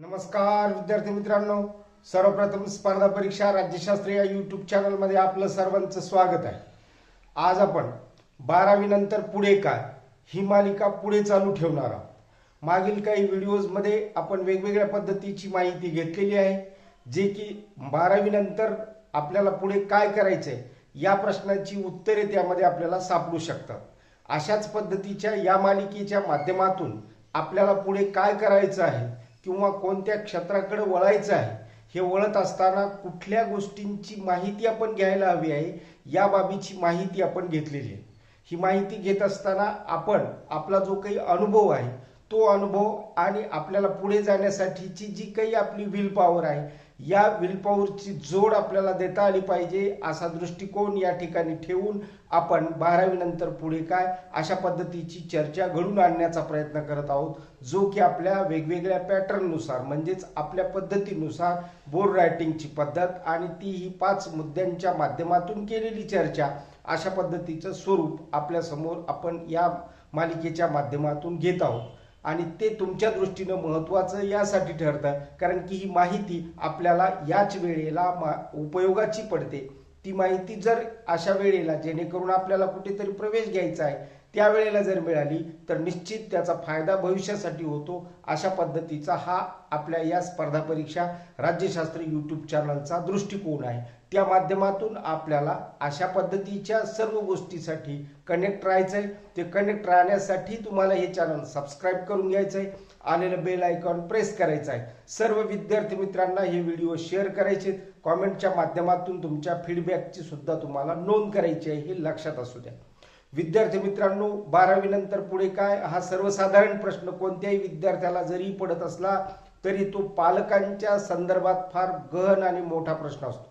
नमस्कार विद्यार्थी मित्रांनो. सर्वप्रथम स्पर्धा परीक्षा राज्यशास्त्र या यूट्यूब चॅनलमध्ये आपलं सर्वांचं स्वागत आहे. आज आपण बारावी नंतर पुढे काय ही मालिका पुढे चालू ठेवणार आहोत. मागील काही व्हिडिओजमध्ये आपण वेगवेगळ्या पद्धतीची माहिती घेतलेली आहे जे की बारावी नंतर आपल्याला पुढे काय करायचंय या प्रश्नाची उत्तरे त्यामध्ये आपल्याला सापडू शकतात. अशाच पद्धतीच्या या मालिकेच्या माध्यमातून आपल्याला पुढे काय करायचं आहे किंवा कोणत्या क्षेत्राकडे वळायचं आहे हे वळत असताना कुठल्या गोष्टींची माहिती आपण घ्यायला हवी आहे या बाबीची माहिती आपण घेतलेली आहे. ही माहिती घेत असताना आपण आपला जो काही अनुभव आहे तो अनुभव आणि आपल्याला पुढे जाण्यासाठीची जी काही आपली विल पॉवर आहे या विलपॉवरची जोड आपल्याला देता आली पाहिजे असा दृष्टिकोन या ठिकाणी ठेवून आपण बारावी नंतर पुढे काय अशा पद्धतीची चर्चा घडून आणण्याचा प्रयत्न करत आहोत जो की आपल्या वेगवेगळ्या पॅटर्ननुसार म्हणजेच आपल्या पद्धतीनुसार बोर्ड रायटिंगची पद्धत आणि ती ही पाच मुद्द्यांच्या माध्यमातून केलेली चर्चा अशा पद्धतीचं स्वरूप आपल्यासमोर आपण या मालिकेच्या माध्यमातून घेत आहोत. आणि ते तुमच्या दृष्टीनं महत्त्वाचं यासाठी ठरतं. कारण की ही माहिती आपल्याला याच वेळेला मा उपयोगाची पडते. ती माहिती जर अशा वेळेला जेणेकरून आपल्याला कुठेतरी प्रवेश घ्यायचा आहे त्यावेळेला जर मिळाली तर निश्चित त्याचा फायदा भविष्यासाठी होतो अशा पद्धतीचा हा आपल्या या स्पर्धा परीक्षा राज्यशास्त्र यूट्यूब चॅनलचा दृष्टिकोन आहे. त्या माध्यमातून आपल्याला अशा पद्धतीच्या सर्व गोष्टीसाठी कनेक्ट राहायचं आहे ते कनेक्ट राहण्यासाठी तुम्हाला हे चॅनल सबस्क्राईब करून घ्यायचं आहे आलेलं बेल आयकॉन प्रेस करायचं आहे सर्व विद्यार्थी मित्रांना हे व्हिडिओ शेअर करायचे कॉमेंटच्या माध्यमातून तुमच्या फीडबॅकची सुद्धा तुम्हाला नोंद करायची आहे हे लक्षात असू द्या. विद्यार्थी मित्रांनो बारावी नंतर पुढे काय? हा सर्वसाधारण प्रश्न कोणत्याही विद्यार्थ्याला जरी पडत असला तरी तो पालकांच्या संदर्भात फार गहन आणि मोठा प्रश्न असतो.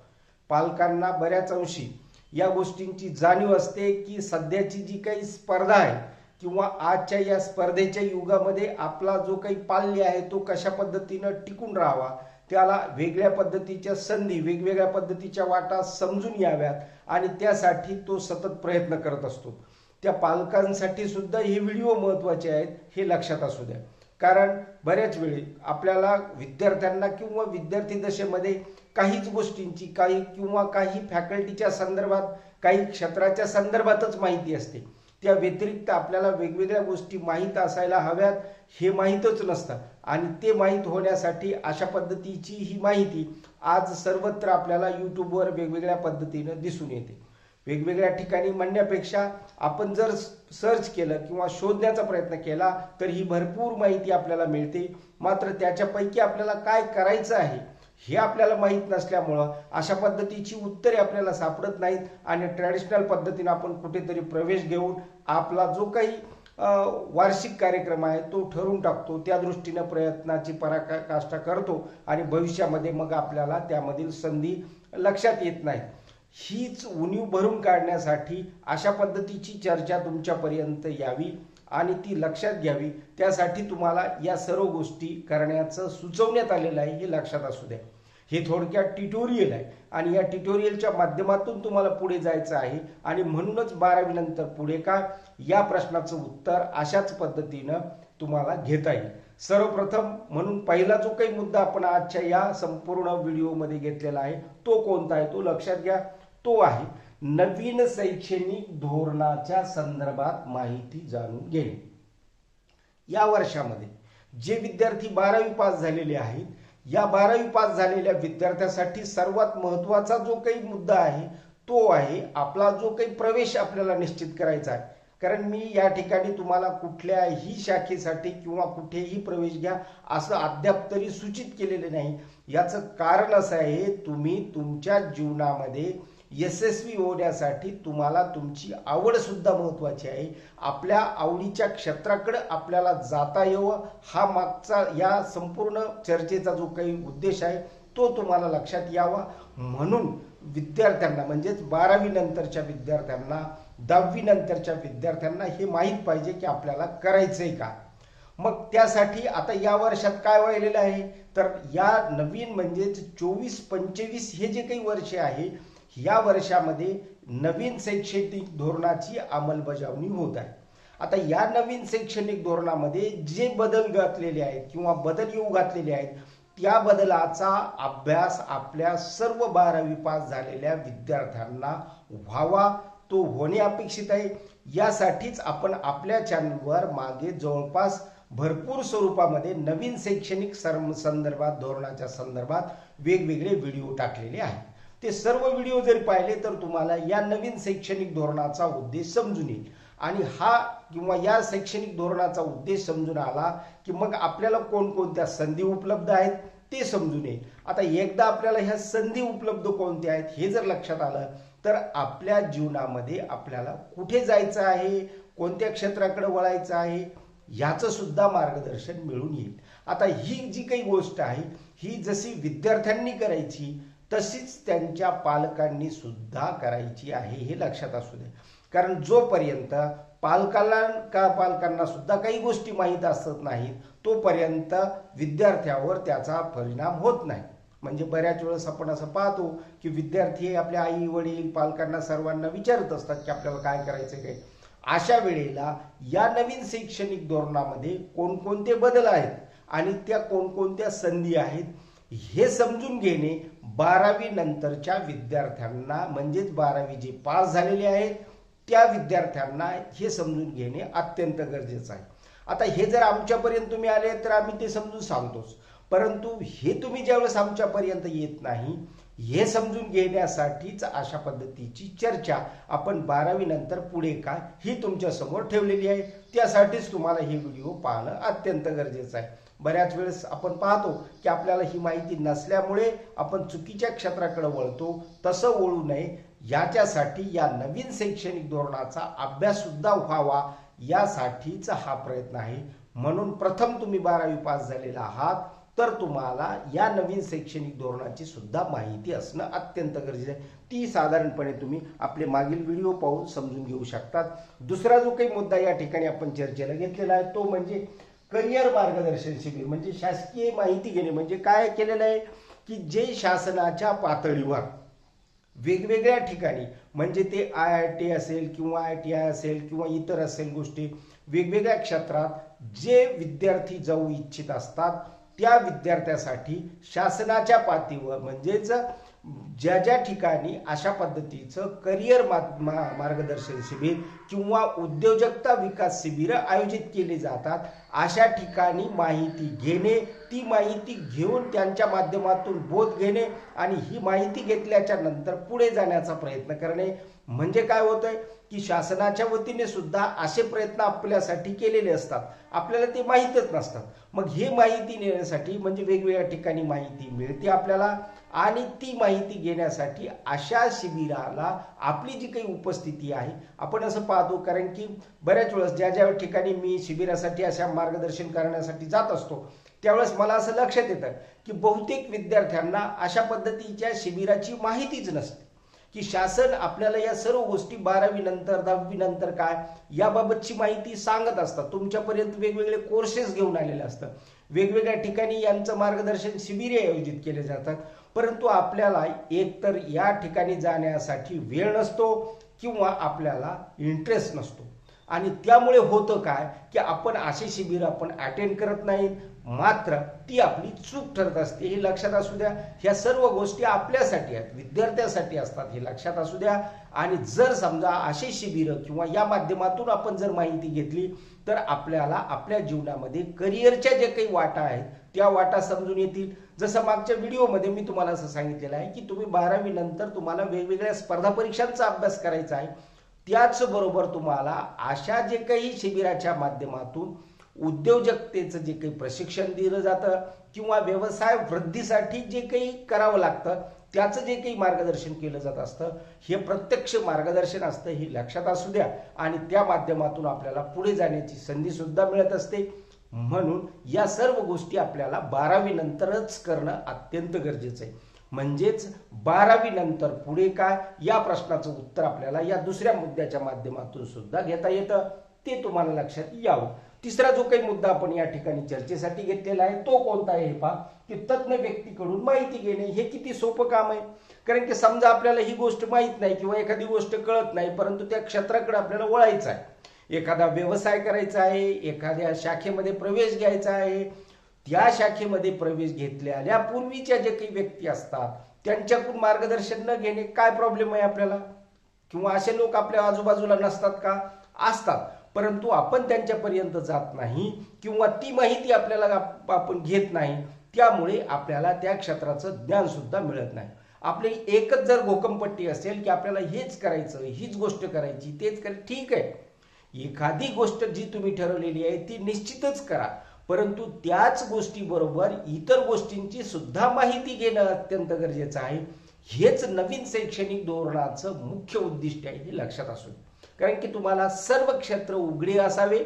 पालकांना बऱ्याच अंशी या गोष्टींची जाणीव असते की सध्याची जी काही स्पर्धा आहे किंवा आजच्या या स्पर्धेच्या युगामध्ये आपला जो काही पाल्य आहे तो कशा पद्धतीनं टिकून राहावा त्याला वेगळ्या पद्धतीच्या संधी वेगवेगळ्या पद्धतीच्या वाटा समजून याव्यात आणि त्यासाठी तो सतत प्रयत्न करत असतो. त्या पालकांसाठी सुद्धा हे व्हिडिओ महत्त्वाचे आहेत हे लक्षात असू द्या. कारण बऱ्याच वेळी आपल्याला विद्यार्थ्यांना किंवा विद्यार्थी दशेमध्ये काहीच गोष्टींची काही किंवा काही फॅकल्टीच्या संदर्भात काही क्षेत्राच्या संदर्भातच माहिती असते. त्या व्यतिरिक्त आपल्याला वेगवेगळ्या गोष्टी माहीत असायला हव्यात हे माहीतच नसतं. आणि ते माहीत होण्यासाठी अशा पद्धतीची ही माहिती आज सर्वत्र आपल्याला यूट्यूबवर वेगवेगळ्या पद्धतीनं दिसून येते. वेगवेगळ्या ठिकाणी म्हणण्यापेक्षा आपण जर सर्च केलं किंवा शोधण्याचा प्रयत्न केला तर ही भरपूर माहिती आपल्याला मिळते. मात्र त्याच्यापैकी आपल्याला काय करायचं आहे हे आपल्याला माहीत नसल्यामुळं अशा पद्धतीची उत्तरे आपल्याला सापडत नाहीत आणि ट्रॅडिशनल पद्धतीनं आपण कुठेतरी प्रवेश घेऊन आपला जो काही वार्षिक कार्यक्रम आहे तो ठरवून टाकतो. त्या दृष्टीनं प्रयत्नाची पराकाष्ठा करतो आणि भविष्यामध्ये मग आपल्याला त्यामधील संधी लक्षात येत नाही हीच उणीव भरून काढण्यासाठी अशा पद्धतीची चर्चा तुमच्यापर्यंत यावी. आणि ती लक्षात घ्यावी. त्यासाठी तुम्हाला या सर्व गोष्टी करण्याचं सुचवण्यात आलेलं आहे हे लक्षात असू द्या. हे थोडक्यात ट्युटोरियल आहे आणि या ट्युटोरियलच्या माध्यमातून तुम्हाला पुढे जायचं आहे आणि म्हणूनच बारावी नंतर पुढे काय या प्रश्नाचं उत्तर अशाच पद्धतीनं तुम्हाला घेता येईल. सर्वप्रथम म्हणून पहिला जो काही मुद्दा आपण आजच्या या संपूर्ण व्हिडिओमध्ये घेतलेला आहे तो कोणता आहे? तो लक्षात घ्या. तो आहे नवीन शैक्षणिक धोरणाच्या संदर्भात माहिती जाणून घेणे. या वर्षामध्ये जे विद्यार्थी बारावी पास झालेले आहेत या बारावी पास झालेल्या विद्यार्थ्यासाठी सर्वात महत्त्वाचा जो काही मुद्दा आहे तो आहे आपला जो काही प्रवेश आपल्याला निश्चित करायचा आहे. कारण मी या ठिकाणी तुम्हाला कुठल्याही शाखेसाठी किंवा कुठेही प्रवेश घ्या असं अद्याप तरी सूचित केलेले नाही. याचं कारण असं आहे तुम्ही तुमच्या जीवनामध्ये यशस्वी होण्यासाठी तुम्हाला तुमची आवड सुद्धा महत्वाची आहे. आपल्या आवडीच्या क्षेत्राकडे आपल्याला जाता यावं. हा मागचा या संपूर्ण चर्चेचा जो काही उद्देश आहे तो तुम्हाला लक्षात यावा. म्हणून विद्यार्थ्यांना म्हणजेच बारावी नंतरच्या विद्यार्थ्यांना दहावी नंतरच्या विद्यार्थ्यांना हे माहीत पाहिजे की आपल्याला करायचंय का? मग त्यासाठी आता या वर्षात काय व्हायलेलं आहे? तर या नवीन म्हणजेच चोवीस पंचवीस हे जे काही वर्षे आहे या वर्षामध्ये नवीन शैक्षणिक धोरणाची अंमलबजावणी होत आहे. आता या नवीन शैक्षणिक धोरणामध्ये जे बदल घातलेले आहेत किंवा बदल येऊ घातलेले आहेत त्या बदलाचा अभ्यास आपल्या सर्व बारावी पास झालेल्या विद्यार्थ्यांना व्हावा तो होणे अपेक्षित आहे. यासाठीच आपण आपल्या चॅनलवर मागे जवळपास भरपूर स्वरूपामध्ये नवीन शैक्षणिक सर्म संदर्भात धोरणाच्या संदर्भात वेगवेगळे व्हिडिओ टाकलेले आहेत. ते सर्व व्हिडिओ जरी पाहिले तर तुम्हाला या नवीन शैक्षणिक धोरणाचा उद्देश समजून येईल. आणि हा किंवा या शैक्षणिक धोरणाचा उद्देश समजून आला की मग आपल्याला कोणकोणत्या संधी उपलब्ध आहेत ते समजून येईल. आता एकदा आपल्याला ह्या संधी उपलब्ध कोणत्या आहेत हे जर लक्षात आलं तर आपल्या जीवनामध्ये आपल्याला कुठे जायचं आहे कोणत्या क्षेत्राकडे वळायचं आहे याचं सुद्धा मार्गदर्शन मिळून येईल. आता ही जी काही गोष्ट आहे ही जशी विद्यार्थ्यांनी करायची तशीच त्यांच्या पालकांनी सुद्धा करायची आहे हे लक्षात असू दे. कारण जोपर्यंत पालकांना का पालकांना सुद्धा काही गोष्टी माहीत असत नाहीत तोपर्यंत विद्यार्थ्यावर त्याचा परिणाम होत नाही. म्हणजे बऱ्याच वेळेस आपण असं पाहतो की विद्यार्थी हे आपल्या आई वडील पालकांना सर्वांना विचारत असतात की आपल्याला काय करायचं काय. अशा वेळेला या नवीन शैक्षणिक धोरणामध्ये कोणकोणते बदल आहेत आणि त्या कोणकोणत्या संधी आहेत हे समजून घेणे बारावी नंतरच्या विद्यार्थ्यांना म्हणजेच बारावी जे पास झालेले आहेत त्या विद्यार्थ्यांना हे समजून घेणे अत्यंत गरजेचं आहे. आता हे जर आमच्यापर्यंत तुम्ही आले तर आम्ही ते समजून सांगतोच. परंतु हे तुम्ही ज्यावेळेस आमच्यापर्यंत येत नाही हे समजून घेण्यासाठीच अशा पद्धतीची चर्चा आपण बारावी नंतर पुढे काय ही तुमच्यासमोर ठेवलेली आहे. त्यासाठीच तुम्हाला हे व्हिडिओ पाहणं अत्यंत गरजेचं आहे. बऱ्याच वेळेस आपण पाहतो की आपल्याला ही माहिती नसल्यामुळे आपण चुकीच्या क्षेत्राकडे वळतो तसं वळू नये. याच्यासाठी या नवीन शैक्षणिक धोरणाचा अभ्याससुद्धा व्हावा यासाठीचा हा प्रयत्न आहे. म्हणून प्रथम तुम्ही बारावी पास झालेला आहात तर तुम्हाला या नवीन शैक्षणिक धोरणाची सुद्धा माहिती असणं अत्यंत गरजेचं आहे. ती साधारणपणे तुम्ही आपले मागील व्हिडिओ पाहून समजून घेऊ शकतात. दुसरा जो काही मुद्दा या ठिकाणी आपण चर्चेला घेतलेला आहे तो म्हणजे करिअर मार्गदर्शन शिबिर म्हणजे शासकीय माहिती घेणे म्हणजे काय केलेलं आहे की जे शासनाच्या पातळीवर वेगवेगळ्या ठिकाणी म्हणजे ते आय आय टी असेल किंवा आय टी आय असेल किंवा इतर असेल गोष्टी वेगवेगळ्या क्षेत्रात जे विद्यार्थी जाऊ इच्छित असतात त्या विद्यार्थ्यासाठी शासनाच्या पातळीवर म्हणजेच ज्या ज्या ठिकाणी अशा पद्धतीचं करिअर मार्गदर्शन शिबिर किंवा उद्योजकता विकास शिबिरं आयोजित केली जातात अशा ठिकाणी माहिती घेणे ती माहिती घेऊन त्यांच्या माध्यमातून बोध घेणे आणि ही माहिती घेतल्याच्या नंतर पुढे जाण्याचा प्रयत्न करणे. म्हणजे काय होतंय की शासनाच्या वतीने सुद्धा असे प्रयत्न आपल्यासाठी केलेले असतात. आपल्याला ते माहीतच नसतात. मग हे माहिती नेण्यासाठी म्हणजे वेगवेगळ्या ठिकाणी माहिती मिळते आपल्याला. आणि ती माहिती घेण्यासाठी अशा शिबिराला आपली जी काही उपस्थिती आहे आपण असं पाहतो कारण की बऱ्याच वेळेस ज्या ज्या ठिकाणी मी शिबिरासाठी अशा मार्गदर्शन करण्यासाठी जात असतो त्यावेळेस मला असं लक्षात येतं की बहुतेक विद्यार्थ्यांना अशा पद्धतीच्या शिबिराची माहितीच नसते. की शासन आपल्याला या सर्व गोष्टी बारावी नंतर दहावी नंतर काय याबाबतची माहिती सांगत असतात तुमच्यापर्यंत वेगवेगळे कोर्सेस घेऊन आलेले असतात वेगवेगळ्या ठिकाणी यांचं मार्गदर्शन शिबिरे आयोजित केले जातात. परंतु आपल्याला एकतर या ठिकाणी जाण्यासाठी वेळ नसतो किंवा आपल्याला इंटरेस्ट नसतो. आणि त्यामुळे होतं काय की आपण असे शिबिर आपण अटेंड करत नाहीत. मात्र ती आपली चूक ठरत असते. हे लक्षात असू द्या. ह्या सर्व गोष्टी आपल्यासाठी आहेत. विद्यार्थ्यासाठी असतात. हे लक्षात असू द्या. आणि जर समजा असे शिबिरं किंवा या माध्यमातून आपण जर माहिती घेतली तर आपल्याला आपल्या जीवनामध्ये करिअरच्या जे काही वाटा आहेत त्या वाटा समजून येतील. जसं मागच्या व्हिडिओमध्ये मी तुम्हाला असं सांगितलेलं आहे की तुम्ही बारावी नंतर तुम्हाला वेगवेगळ्या स्पर्धा परीक्षांचा अभ्यास करायचा आहे. त्याचबरोबर तुम्हाला अशा जे काही शिबिराच्या माध्यमातून उद्योजकतेचं जे काही प्रशिक्षण दिलं जातं किंवा व्यवसाय वृद्धीसाठी जे काही करावं लागतं त्याचं जे काही मार्गदर्शन केलं जात असतं हे प्रत्यक्ष मार्गदर्शन असतं हे लक्षात असू द्या. आणि त्या माध्यमातून आपल्याला पुढे जाण्याची संधी सुद्धा मिळत असते. म्हणून या सर्व गोष्टी आपल्याला बारावी नंतरच करणं अत्यंत गरजेचं आहे. म्हणजेच बारावी नंतर पुढे काय या प्रश्नाचं उत्तर आपल्याला या दुसऱ्या मुद्द्याच्या माध्यमातून सुद्धा घेता येतं. ते तुम्हाला लक्षात यावं. तिसरा जो काही मुद्दा आपण या ठिकाणी चर्चेसाठी घेतलेला आहे तो कोणता आहे हे पहा. की तज्ज्ञ व्यक्तीकडून माहिती घेणे हे किती सोपं काम आहे. कारण की समजा आपल्याला ही गोष्ट माहीत नाही किंवा एखादी गोष्ट कळत नाही परंतु त्या क्षेत्राकडे आपल्याला वळायचं आहे. एखादा व्यवसाय करायचा आहे एखाद्या शाखेमध्ये प्रवेश घ्यायचा आहे. त्या शाखेमध्ये प्रवेश घेतलेल्या पूर्वीच्या जे काही व्यक्ती असतात त्यांच्याकडून मार्गदर्शन न घेणे काय प्रॉब्लेम आहे आपल्याला? किंवा असे लोक आपल्या आजूबाजूला नसतात का? असतात. परंतु आपण त्यांच्यापर्यंत जात नाही किंवा ती माहिती आपल्याला आपण घेत नाही त्यामुळे आपल्याला त्या क्षेत्राचं ज्ञान सुद्धा मिळत नाही. आपली एकच जर घोकमपट्टी असेल की आपल्याला हेच करायचं हीच गोष्ट करायची तेच करायचं ठीक आहे. एखादी गोष्ट जी तुम्ही ठरवलेली आहे ती निश्चितच करा. परंतु त्याच गोष्टीबरोबर इतर गोष्टींची सुद्धा माहिती घेणं अत्यंत गरजेचं आहे. हेच नवीन शैक्षणिक धोरणाचं मुख्य उद्दिष्ट आहे हे लक्षात असू कारण की तुम्हाला सर्व क्षेत्र उघडे असावे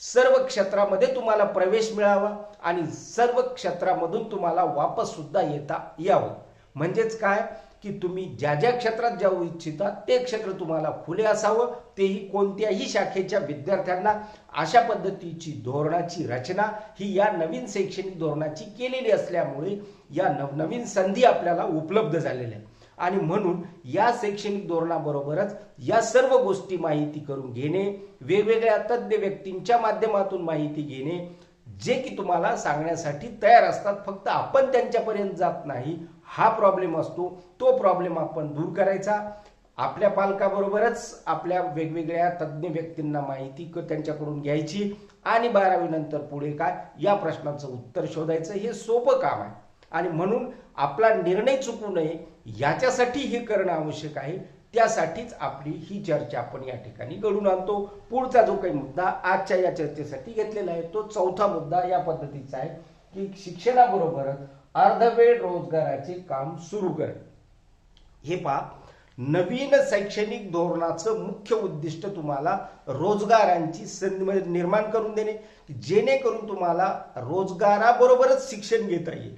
सर्व क्षेत्रामध्ये तुम्हाला प्रवेश मिळावा आणि सर्व क्षेत्रामधून तुम्हाला वापस सुद्धा येता यावं. म्हणजेच काय? की तुम्ही ज्या ज्या क्षेत्रात जाऊ इच्छिता ते क्षेत्र तुम्हाला खुले असावं. तेही कोणत्याही शाखेच्या विद्यार्थ्यांना अशा पद्धतीची धोरणाची रचना ही या नवीन शैक्षणिक धोरणाची केलेली असल्यामुळे या नवनवीन संधी आपल्याला उपलब्ध झालेल्या आहेत. आणि म्हणून या शैक्षणिक धोरणाबरोबरच या सर्व गोष्टी माहिती करून घेणे वेगवेगळ्या तज्ज्ञ व्यक्तींच्या माध्यमातून माहिती घेणे जे की तुम्हाला सांगण्यासाठी तयार असतात. फक्त आपण त्यांच्यापर्यंत जात नाही. हा प्रॉब्लेम असतो. तो प्रॉब्लेम आपण दूर करायचा. आपल्या पालकाबरोबरच आपल्या वेगवेगळ्या तज्ज्ञ व्यक्तींना माहिती त्यांच्याकडून घ्यायची. आणि बारावीनंतर पुढे काय? या प्रश्नाचं उत्तर शोधायचं. हे सोपं काम आहे. आणि म्हणून आपला निर्णय चुकू नये याच्यासाठी हे करणं आवश्यक आहे. त्यासाठीच आपली ही चर्चा आपण या ठिकाणी घडून आणतो. पुढचा जो काही मुद्दा आजच्या या चर्चेसाठी घेतलेला आहे तो चौथा मुद्दा या पद्धतीचा आहे की शिक्षणाबरोबरच अर्धवेळ रोजगाराचे काम सुरू करणे. हे पहा नवीन शैक्षणिक धोरणाचं मुख्य उद्दिष्ट तुम्हाला रोजगारांची संधी म्हणजे निर्माण करून देणे जेणेकरून तुम्हाला रोजगाराबरोबरच शिक्षण घेता येईल.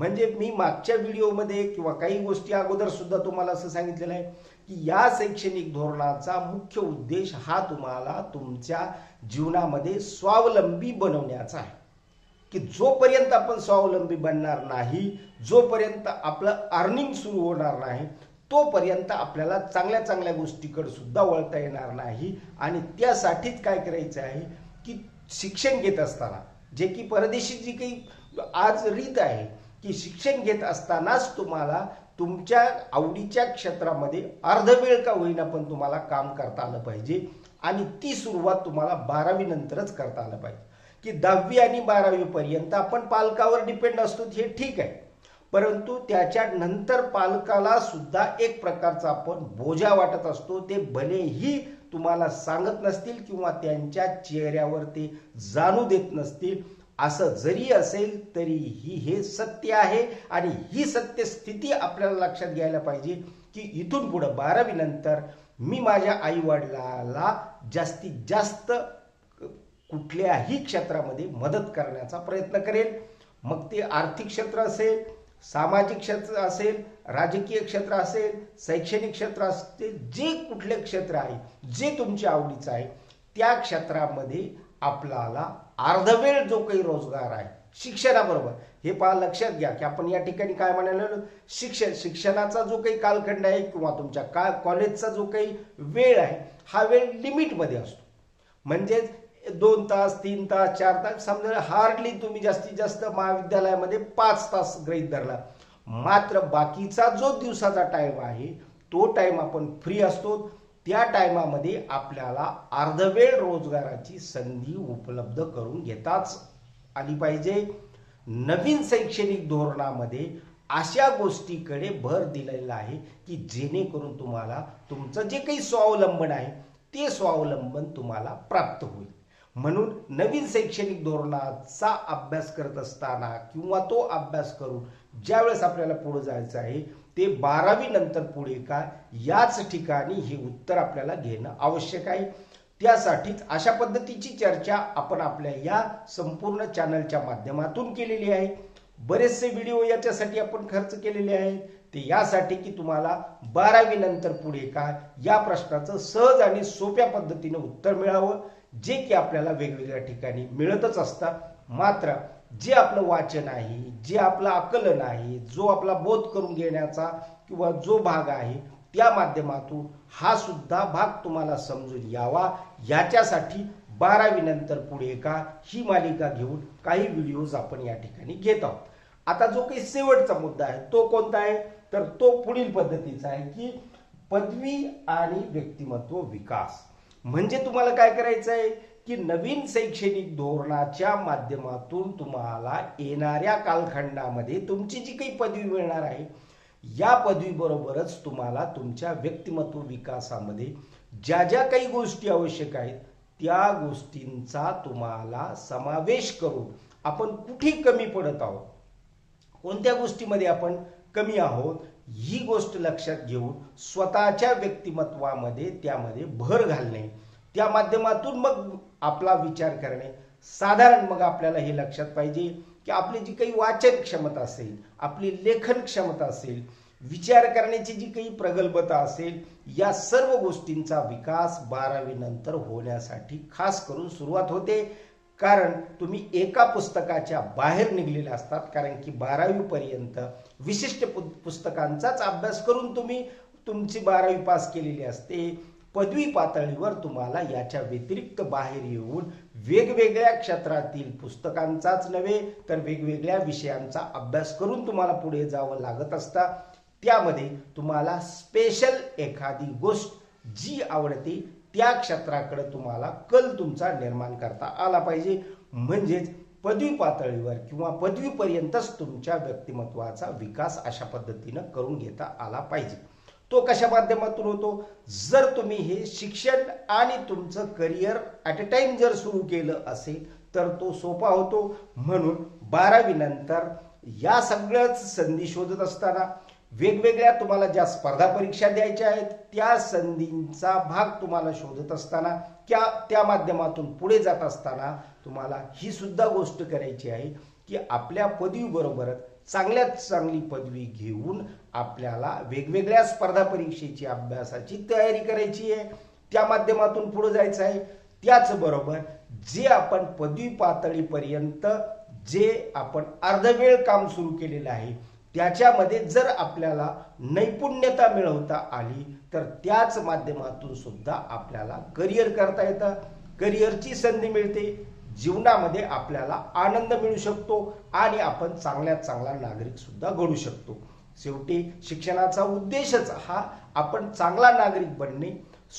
म्हणजे मी मागच्या व्हिडिओमध्ये किंवा काही गोष्टी अगोदर सुद्धा तुम्हाला असं सांगितलेलं आहे की या शैक्षणिक धोरणाचा मुख्य उद्देश हा तुम्हाला तुमच्या जीवनामध्ये स्वावलंबी बनवण्याचा आहे. की जोपर्यंत आपण स्वावलंबी बनणार नाही जोपर्यंत आपलं अर्निंग सुरू होणार नाही तोपर्यंत आपल्याला चांगल्या चांगल्या गोष्टीकडे सुद्धा वळता येणार नाही. आणि त्यासाठीच काय करायचं आहे की शिक्षण घेत असताना जे की परदेशी जी काही आज रीत आहे की शिक्षण घेत असतानाच तुम्हाला तुमच्या आवडीच्या क्षेत्रामध्ये अर्धवेळ का होईना पण तुम्हाला काम करता आलं पाहिजे. आणि ती सुरुवात तुम्हाला बारावी नंतरच करता आलं पाहिजे. की दहावी आणि बारावी पर्यंत आपण पालकावर डिपेंड असतो हे ठीक आहे. परंतु त्याच्या नंतर पालकाला सुद्धा एक प्रकारचा आपण बोजा वाटत असतो. ते भलेही तुम्हाला सांगत नसतील किंवा त्यांच्या चेहऱ्यावर ते जाणू देत नसतील असं जरी असेल तरीही हे सत्य आहे आणि ही सत्य स्थिती आपल्याला लक्षात घ्यायला पाहिजे की इथून पुढं बारावी नंतर मी माझ्या आई वडिलाला जास्तीत जास्त कुठल्याही क्षेत्रामध्ये मदत करण्याचा प्रयत्न करेल. मग ते आर्थिक क्षेत्र असेल सामाजिक क्षेत्र असेल राजकीय क्षेत्र असेल शैक्षणिक क्षेत्र असेल जे कुठले क्षेत्र आहे जे तुमच्या आवडीचं आहे त्या क्षेत्रामध्ये आपल्याला अर्धवेळ जो काही रोजगार आहे शिक्षणाबरोबर हे पहा लक्षात घ्या की आपण या ठिकाणी काय म्हणायला शिक्षण शिक्षणाचा जो काही कालखंड आहे किंवा तुमच्या का कॉलेजचा जो काही वेळ आहे हा वेळ लिमिटमध्ये असतो. म्हणजेच दोन तास तीन तास चार तास समजा हार्डली तुम्ही जास्तीत जास्त महाविद्यालयामध्ये पाच तास गृहीत धरला. मात्र बाकीचा जो दिवसाचा टाइम आहे तो टाईम आपण फ्री असतो. त्या टायमामध्ये आपल्याला अर्धवेळ रोजगाराची संधी उपलब्ध करून घेताच आली पाहिजे. नवीन शैक्षणिक धोरणामध्ये अशा गोष्टीकडे भर दिलेला आहे की जेणेकरून तुम्हाला तुमचं जे काही स्वावलंबन आहे ते स्वावलंबन तुम्हाला प्राप्त होईल. म्हणून नवीन शैक्षणिक धोरणाचा अभ्यास करत असताना किंवा तो अभ्यास करून ज्यावेळेस आपल्याला पुढे जायचं आहे ते बारावी नंतर पुढे काय याच ठिकाणी हे उत्तर आपल्याला घेणं आवश्यक आहे. त्यासाठीच अशा पद्धतीची चर्चा आपण आपल्या या संपूर्ण चॅनलच्या माध्यमातून केलेली आहे. बरेचसे व्हिडिओ याच्यासाठी आपण खर्च केलेले आहेत. ते यासाठी की तुम्हाला बारावी नंतर पुढे काय या प्रश्नाचं सहज आणि सोप्या पद्धतीने उत्तर मिळावं जे की आपल्याला वेगवेगळ्या ठिकाणी मिळतच असतात मात्र जे आपलं वाचन आहे जे आपलं आकलन आहे जो आपला बोध करून घेण्याचा किंवा जो भाग आहे त्या माध्यमातून हा सुद्धा भाग तुम्हाला समजून यावा. याच्यासाठी बारावी नंतर पुढे का ही मालिका घेऊन काही व्हिडिओज आपण या ठिकाणी घेत आहोत. आता जो काही शेवटचा मुद्दा आहे तो कोणता आहे? तर तो पुढील पद्धतीचा आहे की पदवी आणि व्यक्तिमत्व विकास. म्हणजे तुम्हाला काय करायचं आहे की नवीन शैक्षणिक धोरणाच्या माध्यमातून तुम्हाला येणाऱ्या कालखंडामध्ये तुमची जी काही पदवी मिळणार आहे या पदवीबरोबरच तुम्हाला तुमच्या व्यक्तिमत्व विकासामध्ये ज्या ज्या काही गोष्टी आवश्यक आहेत त्या गोष्टींचा तुम्हाला समावेश करून आपण कुठे कमी पडत आहोत कोणत्या गोष्टीमध्ये आपण कमी आहोत ही गोष्ट लक्षात घेऊन स्वतःच्या व्यक्तिमत्वामध्ये त्यामध्ये भर घालणे. त्या माध्यमातून मग आपला विचार करणे. साधारण मग आपल्याला हे लक्षात पाहिजे की आपली जी काही वाचन क्षमता असेल आपली लेखन क्षमता असेल विचार करण्याची जी काही प्रगल्भता असेल या सर्व गोष्टींचा विकास बारावीनंतर होण्यासाठी खास करून सुरुवात होते. कारण तुम्ही एका पुस्तकाच्या बाहेर निघलेले असतात. कारण की बारावीपर्यंत विशिष्ट पु पुस्तकांचाच अभ्यास करून तुम्ही तुमची बारावी पास केलेली असते. पदवी पातळीवर तुम्हाला याच्या व्यतिरिक्त बाहेर येऊन वेगवेगळ्या क्षेत्रातील पुस्तकांचाच नव्हे तर वेगवेगळ्या विषयांचा अभ्यास करून तुम्हाला पुढे जावं लागत असता. त्यामध्ये तुम्हाला स्पेशल एखादी गोष्ट जी आवडते त्या क्षेत्राकडे तुम्हाला कल तुमचा निर्माण करता आला पाहिजे. म्हणजेच पदवी पातळीवर किंवा पदवीपर्यंतच तुमच्या व्यक्तिमत्वाचा विकास अशा पद्धतीनं करून घेता आला पाहिजे. तो कशा माध्यमातून होतो? जर तुम्ही हे शिक्षण आणि तुमचं करिअर ॲट अ टाइम जर सुरू केलं असेल तर तो सोपा होतो. म्हणून बारावीनंतर या सगळ्याच संधी शोधत असताना वेगवेगळ्या तुम्हाला ज्या स्पर्धा परीक्षा द्यायच्या आहेत त्या संधींचा भाग तुम्हाला शोधत असताना त्या त्या माध्यमातून पुढे जात असताना तुम्हाला ही सुद्धा गोष्ट करायची आहे की आपल्या पदवीबरोबरच चांगल्यात चांगली पदवी घेऊन आपल्याला वेगवेगळ्या स्पर्धा परीक्षेची अभ्यासाची तयारी करायची आहे. त्या माध्यमातून पुढे जायचं आहे. त्याचबरोबर जे आपण पदवी पातळीपर्यंत जे आपण अर्धवेळ काम सुरू केलेलं आहे त्याच्यामध्ये जर आपल्याला नैपुण्यता मिळवता आली तर त्याच माध्यमातून सुद्धा आपल्याला करिअर करता येतं. करिअरची संधी मिळते. जीवनामध्ये आपल्याला आनंद मिळू शकतो आणि आपण चांगल्यात चांगला नागरिक सुद्धा घडू शकतो. शेवटी शिक्षणाचा उद्देशच हा आपण चांगला नागरिक बनणे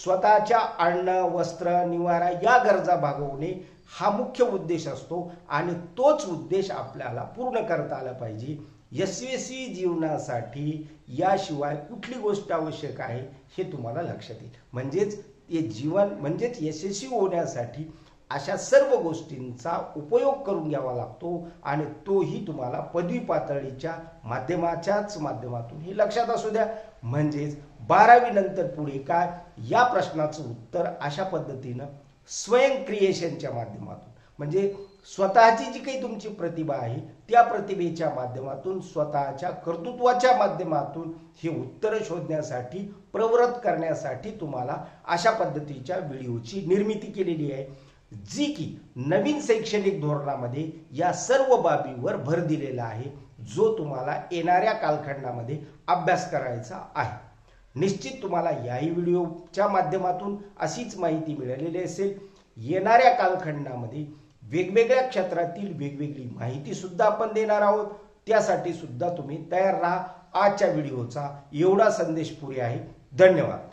स्वतःच्या अन्न वस्त्र निवारा या गरजा भागवणे हा मुख्य उद्देश असतो आणि तोच उद्देश आपल्याला पूर्ण करता आला पाहिजे. यशस्वी जीवनासाठी याशिवाय कुठली गोष्ट आवश्यक आहे हे तुम्हाला लक्षात येईल. म्हणजेच हे जीवन म्हणजेच यशस्वी होण्यासाठी अशा सर्व गोष्टींचा उपयोग करून घ्यावा लागतो आणि तोही तुम्हाला पदवी पातळीच्या माध्यमाच्याच माध्यमातून हे लक्षात असू द्या. म्हणजेच बारावी नंतर पुढे काय? या प्रश्नाचं उत्तर अशा पद्धतीनं स्वयं क्रिएशनच्या माध्यमातून. म्हणजे स्वतःची जी काही तुमची प्रतिभा आहे त्या प्रतिभेच्या माध्यमातून स्वतःच्या कर्तृत्वाच्या माध्यमातून हे उत्तर शोधण्यासाठी प्रवृत्त करण्यासाठी तुम्हाला अशा पद्धतीच्या व्हिडिओची निर्मिती केलेली आहे. जी की नवीन शैक्षणिक धोरणामध्ये या सर्व बाबीवर भर दिलेला आहे जो तुम्हाला येणाऱ्या कालखंडामध्ये अभ्यास करायचा आहे. निश्चित तुम्हाला याही व्हिडिओच्या माध्यमातून अशीच माहिती मिळालेली असेल. येणाऱ्या कालखंडामध्ये वेगवेगळ्या क्षेत्रातील वेगवेगळी माहिती सुद्धा आपण देणार आहोत. त्यासाठी सुद्धा तुम्ही तयार राहा. आजच्या व्हिडिओचा एवढा संदेश पुरे आहे. धन्यवाद.